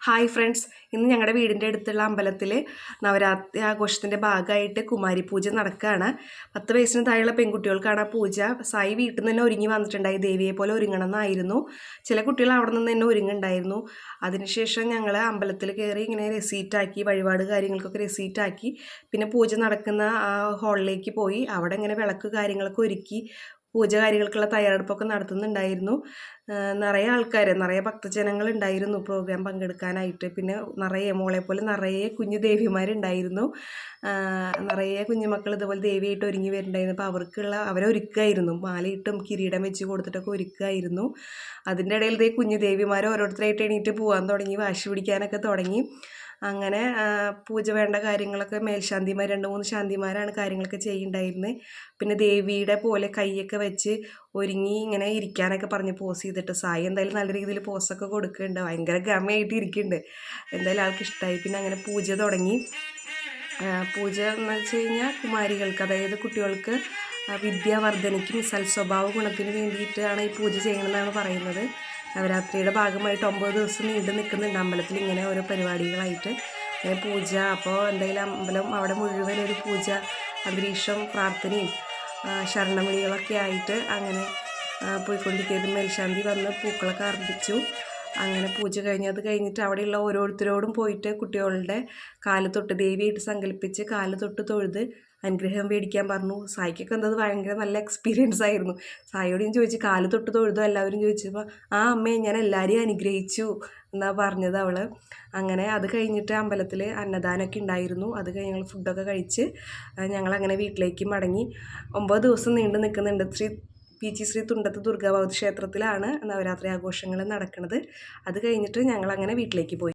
Hi friends. ഇന്ന് ഞങ്ങളുടെ വീടിന്റെ അടുത്തുള്ള അമ്പലത്തിൽ നവരാത്രി ആഘോഷത്തിന്റെ ഭാഗമായിട്ട് കുമാരി പൂജ നടക്കുകയാണ് പത്ത് വയസ്സിന് താഴെയുള്ള പെൺകുട്ടികൾക്കാണ് ആ പൂജ. സായി വീട്ടിൽ നിന്ന് തന്നെ ഒരുങ്ങി വന്നിട്ടുണ്ടായി. ദേവിയെ പോലെ ഒരുങ്ങണം എന്നായിരുന്നു ചില കുട്ടികൾ അവിടെ നിന്ന് തന്നെ ഒരുങ്ങുണ്ടായിരുന്നു അതിനുശേഷം ഞങ്ങൾ അമ്പലത്തിൽ കയറി ഇങ്ങനെ റെസീറ്റാക്കി വഴിപാട് കാര്യങ്ങൾക്കൊക്കെ റെസീറ്റാക്കി പിന്നെ പൂജ നടക്കുന്ന ആ ഹാളിലേക്ക് പോയി. അവിടെ ഇങ്ങനെ വിളക്ക് കാര്യങ്ങളൊക്കെ ഒരുക്കി. പൂജ കാര്യങ്ങൾക്കുള്ള തയ്യാറെടുപ്പൊക്കെ നടത്തുന്നുണ്ടായിരുന്നു. നിറയെ ആൾക്കാർ നിറയെ ഭക്തജനങ്ങൾ ഉണ്ടായിരുന്നു പ്രോഗ്രാം പങ്കെടുക്കാനായിട്ട്. പിന്നെ നിറയെ മോളെ പോലെ നിറയെ കുഞ്ഞു ദേവിമാരുണ്ടായിരുന്നു. നിറയെ കുഞ്ഞുമക്കൾ ഇതുപോലെ ദേവിയായിട്ട് ഒരുങ്ങി വരുന്നുണ്ടായിരുന്നു. അപ്പോൾ അവർക്കുള്ള അവരെ ഒരുക്കായിരുന്നു. മാലയിട്ടും കിരീടം വെച്ച് കൊടുത്തിട്ടൊക്കെ ഒരുക്കായിരുന്നു. അതിന്റെ ഇടയിൽ കുഞ്ഞു ദേവിമാർ ഓരോരുത്തരായിട്ട് എണീറ്റ് പോകാൻ തുടങ്ങി വാശി പിടിക്കാനൊക്കെ തുടങ്ങി. അങ്ങനെ പൂജ വേണ്ട കാര്യങ്ങളൊക്കെ മേൽശാന്തിമാർ രണ്ട് മൂന്ന് ശാന്തിമാരാണ് കാര്യങ്ങളൊക്കെ ചെയ്യുന്നുണ്ടായിരുന്നത് പിന്നെ ദേവിയുടെ പോലെ കൈയൊക്കെ വെച്ച് ഒരുങ്ങി ഇങ്ങനെ ഇരിക്കാനൊക്കെ പറഞ്ഞ് പോസ് ചെയ്തിട്ട് സായി എന്തായാലും നല്ല രീതിയിൽ പോസൊക്കെ കൊടുക്കുന്നുണ്ട് ഭയങ്കര ഗമയായിട്ട് ഇരിക്കുന്നുണ്ട് എന്തായാലും ആൾക്ക് ഇഷ്ടമായി പിന്നെ അങ്ങനെ പൂജ തുടങ്ങി. പൂജ എന്ന് വെച്ച് കഴിഞ്ഞാൽ കുമാരികൾക്ക് അതായത് കുട്ടികൾക്ക് വിദ്യാവർദ്ധനയ്ക്കും സൽസ്വഭാവ ഗുണത്തിന് വേണ്ടിയിട്ടാണ് ഈ പൂജ ചെയ്യണമെന്നാണ് പറയുന്നത്. നവരാത്രിയുടെ ഭാഗമായിട്ട് ഒമ്പത് ദിവസം നീണ്ടു നിൽക്കുന്നുണ്ട് അമ്പലത്തിൽ ഇങ്ങനെ ഓരോ പരിപാടികളായിട്ട്. പൂജ. അപ്പോൾ എന്തെങ്കിലും അമ്പലം അവിടെ മുഴുവൻ ഒരു പൂജ അന്തരീക്ഷം പ്രാർത്ഥനയും ശരണവിളികളൊക്കെ ആയിട്ട് അങ്ങനെ പോയിക്കൊണ്ടിരിക്കുന്നത് മേൽശാന്തി വന്ന് പൂക്കളൊക്കെ അർപ്പിച്ചു. അങ്ങനെ പൂജ കഴിഞ്ഞ് അത് കഴിഞ്ഞിട്ട് അവിടെയുള്ള ഓരോരുത്തരോടും പോയിട്ട് കുട്ടികളുടെ കാൽ തൊട്ട് ദേവിയായിട്ട് സങ്കല്പിച്ച് കാൽ തൊട്ട് തൊഴുത് അനുഗ്രഹം മേടിക്കാൻ പറഞ്ഞു. സായിക്കൊക്കെ എന്തത് ഭയങ്കര നല്ല എക്സ്പീരിയൻസ് ആയിരുന്നു. സായിയോടും ചോദിച്ചു കാൽ തൊട്ട് തൊഴുതോ? എല്ലാവരും ചോദിച്ചപ്പോൾ ആ അമ്മയെ ഞാൻ എല്ലാവരെയും അനുഗ്രഹിച്ചു എന്നാ പറഞ്ഞത് അവൾ അങ്ങനെ അത് കഴിഞ്ഞിട്ട് അമ്പലത്തിൽ അന്നദാനമൊക്കെ ഉണ്ടായിരുന്നു. അത് കഴിഞ്ഞ് ഞങ്ങൾ ഫുഡൊക്കെ കഴിച്ച് ഞങ്ങളങ്ങനെ വീട്ടിലേക്ക് മടങ്ങി. ഒമ്പത് ദിവസം നീണ്ടു നിൽക്കുന്നുണ്ട് ശ്രീ പി ജി ശ്രീ തുണ്ടത്ത് ദുർഗാഭവതി ക്ഷേത്രത്തിലാണ് നവരാത്രി ആഘോഷങ്ങൾ നടക്കുന്നത്. അത് കഴിഞ്ഞിട്ട് ഞങ്ങൾ അങ്ങനെ വീട്ടിലേക്ക് പോയി.